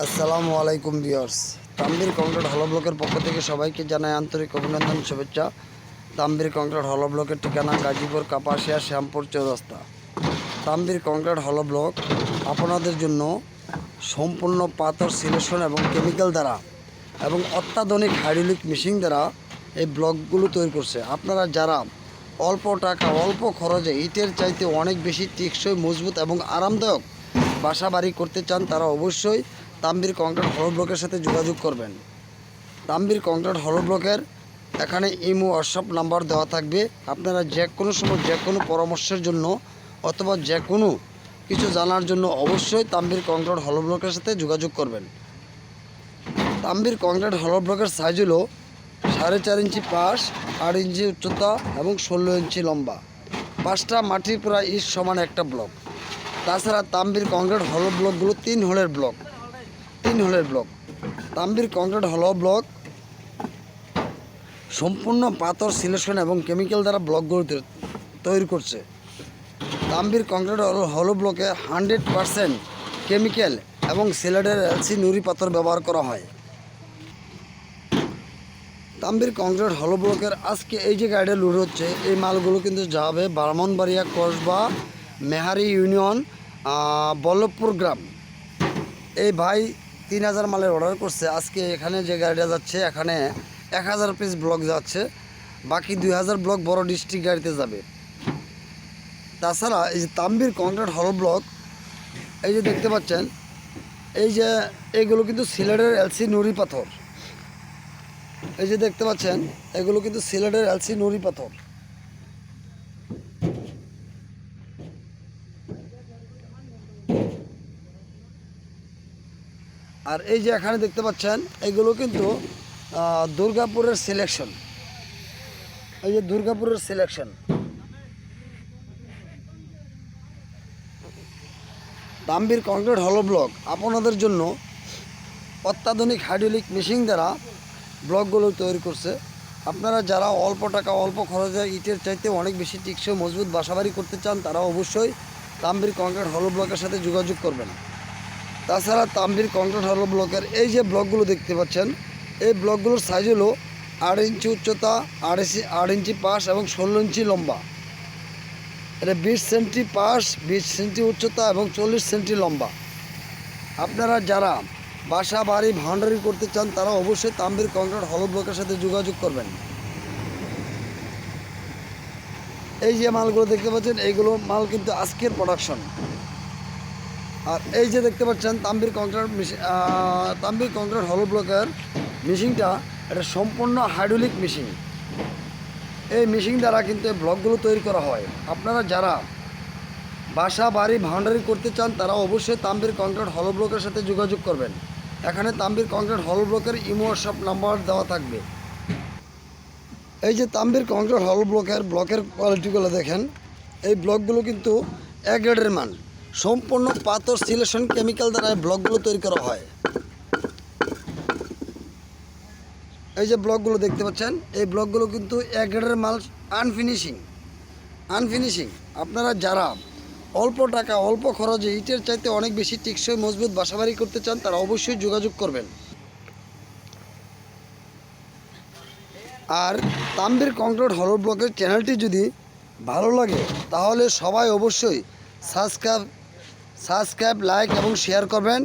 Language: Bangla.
আসসালামু আলাইকুম বিয়ার্স তাম্বির কংক্রিট হল ব্লকের পক্ষ থেকে সবাইকে জানাই আন্তরিক অভিনন্দন, শুভেচ্ছা। তাম্বির কংক্রিট হল ব্লকের ঠিকানা Gazipur, Kapasia, Shyampur, Chourasta. Tambir concrete hole block আপনাদের জন্য সম্পূর্ণ পাথর সিলেকশন এবং কেমিক্যাল দ্বারা এবং অত্যাধুনিক হাইড্রোলিক মেশিন দ্বারা এই ব্লকগুলো তৈরি করছে। আপনারা যারা অল্প টাকা, অল্প খরচে ইটের চাইতে অনেক বেশি টেকসই, মজবুত এবং আরামদায়ক বাসা বাড়ি করতে চান, তারা অবশ্যই তাম্বির কংক্রিট হল ব্লকের সাথে যোগাযোগ করবেন। তাম্বির কংক্রিট হল ব্লকের এখানে ইমো হোয়াটসঅ্যাপ নাম্বার দেওয়া থাকবে। আপনারা যে কোনো সময় যে কোনো পরামর্শের জন্য অথবা যে কোনো কিছু জানার জন্য অবশ্যই তাম্বির কংক্রিট হল ব্লকের সাথে যোগাযোগ করবেন। তাম্বির কংক্রিট হল ব্লকের সাইজ হলো সাড়ে চার ইঞ্চি পাশ, আট ইঞ্চি উচ্চতা এবং ষোলো ইঞ্চি লম্বা। পাঁচটা মাটির প্রায় ইট সমান একটা ব্লক। তাছাড়া তাম্বির কংক্রিট হল ব্লকগুলো তিন হোলের ব্লক। তিন হোলের block. Tambir concrete hole block. সম্পূর্ণ পাথর, সিলেকশন এবং কেমিক্যাল দ্বারা ব্লকগুলো তৈরি করছে। তাম্বির কংক্রিট হল ব্লকে হান্ড্রেড পারসেন্ট কেমিক্যাল এবং সিলেটের এলসি নুড়ি পাথর ব্যবহার করা হয়। তাম্বির কংক্রিট হল ব্লকের আজকে এই যে গাড়িটা লুট হচ্ছে, এই মালগুলো কিন্তু যাবে ব্রাহ্মণবাড়িয়া, কসবা, মেহারি ইউনিয়ন বল্লভপুর গ্রাম। এই ভাই তিন হাজার মালের অর্ডার করছে। আজকে এখানে যে গাড়িটা যাচ্ছে, এখানে এক হাজার পিস ব্লক যাচ্ছে। বাকি দুই হাজার ব্লক বড় ডিস্ট্রিক্ট গাড়িতে যাবে। তাছাড়া এই যে তাম্বির কংক্রিট হল ব্লক এই যে দেখতে পাচ্ছেন, এই যে এইগুলো কিন্তু সিলেটের এলসি নুড়ি পাথর। এই যে দেখতে পাচ্ছেন, এগুলো কিন্তু সিলেটের এলসি নুড়ি পাথর। আর এই যে এখানে দেখতে পাচ্ছেন, এগুলো কিন্তু দুর্গাপুরের সিলেকশন এই যে দুর্গাপুরের selection Tambir concrete hollow block আপনাদের জন্য অত্যাধুনিক হাইড্রোলিক মেশিন দ্বারা ব্লকগুলো তৈরি করছে। আপনারা যারা অল্প টাকা, অল্প খরচে ইটের চাইতে অনেক বেশি টিকসই, মজবুত বাসাবাড়ি করতে চান, তারা অবশ্যই তাম্বির কংক্রিট হলো ব্লকের সাথে যোগাযোগ করবেন। তাছাড়া তাম্বির কংক্রিট হলো ব্লকের এই যে ব্লকগুলো দেখতে পাচ্ছেন, এই ব্লকগুলোর সাইজ হলো আট ইঞ্চি উচ্চতা, আট ইঞ্চি আট ইঞ্চি পাশ এবং ষোলো ইঞ্চি লম্বা। এটা বিশ সেন্টি পাশ, বিশ সেন্টি উচ্চতা এবং চল্লিশ সেন্টি লম্বা। আপনারা যারা বাসা, বাড়ি, ভান্ডারি করতে চান, তারা অবশ্যই তাম্বির কংক্রিট হল ব্লকের সাথে যোগাযোগ করবেন। এই যে মালগুলো দেখতে পাচ্ছেন, এইগুলো মাল কিন্তু আজকের প্রোডাকশন আর এই যে দেখতে পাচ্ছেন তাম্বির কংক্রিট তাম্বির কংক্রিট হলো ব্লকের মেশিনটা এটা সম্পূর্ণ হাইড্রোলিক মেশিন এই মেশিন দ্বারা কিন্তু এই ব্লকগুলো তৈরি করা হয়। আপনারা যারা বাসা, বাড়ি ভান্ডারি করতে চান, তারা অবশ্যই তাম্বির কংক্রিট হলো ব্লকের সাথে যোগাযোগ করবেন। এখানে তাম্বির কংক্রিট হলো ব্লকের ইমো হোয়াটসঅ্যাপ নাম্বার দেওয়া থাকবে। এই যে তাম্বির কংক্রিট হল ব্লকের ব্লকের কোয়ালিটিগুলো দেখেন, এই ব্লকগুলো কিন্তু এক গ্রেডের মান। সম্পূর্ণ পাথর সিলেকশন কেমিক্যাল দ্বারা ব্লকগুলো তৈরি করা হয়। এই যে ব্লকগুলো দেখতে পাচ্ছেন, এই ব্লকগুলো কিন্তু এক গ্রেডের মাল আনফিনিশিং আনফিনিশিং আপনারা যারা অল্প টাকা, অল্প খরচে ইটের চাইতে অনেক বেশি টেকসই মজবুত বাসাবাড়ি করতে চান, তারা অবশ্যই যোগাযোগ করবেন। আর তাম্বির কংক্রিট হলো ব্লকের চ্যানেলটি যদি ভালো লাগে, তাহলে সবাই অবশ্যই সাবস্ক্রাইব সাবস্ক্রাইব লাইক এবং শেয়ার করবেন।